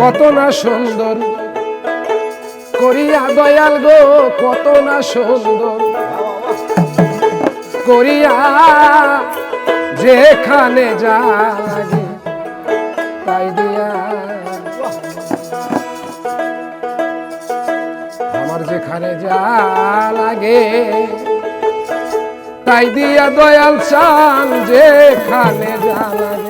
কত না সুন্দর। করিয়া দয়াল গো, কত না সুন্দর। করিয়া যেখানে যাগে তাই দিয়া। আমার যেখানে যা লাগে, তাই দিয়া দয়াল চান যেখানে যা লাগে।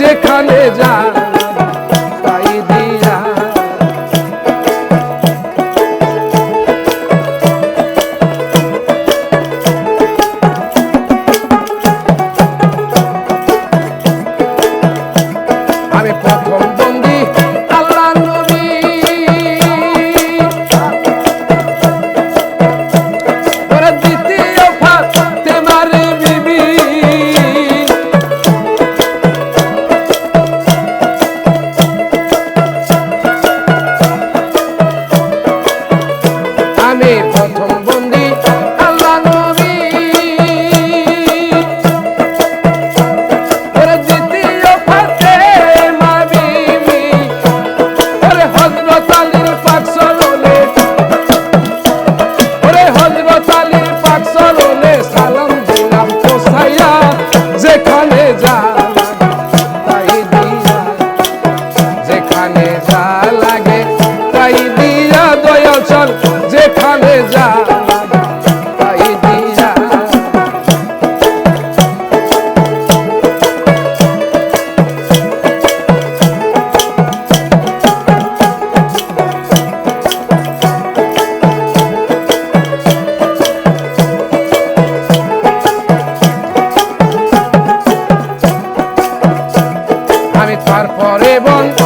যেখানে যা তারপরে বন্দনা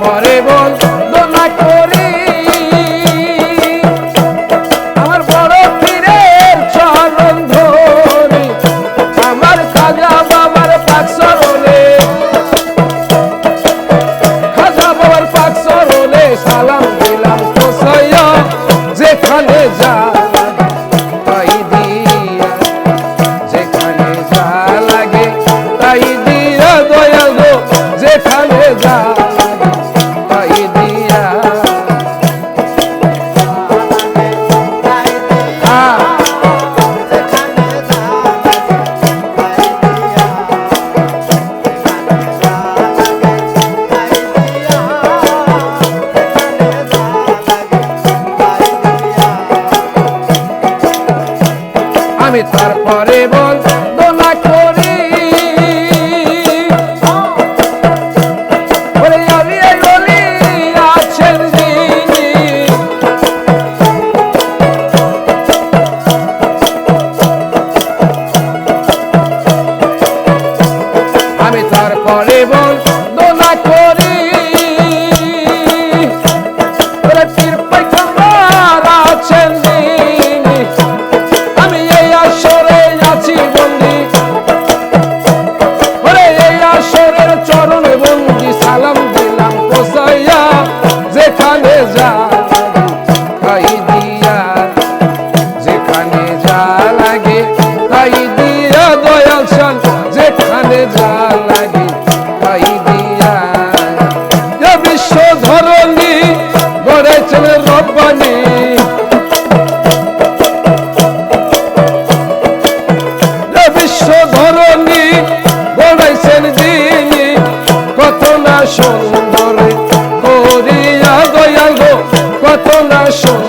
পরে বল। করে যেখানে কত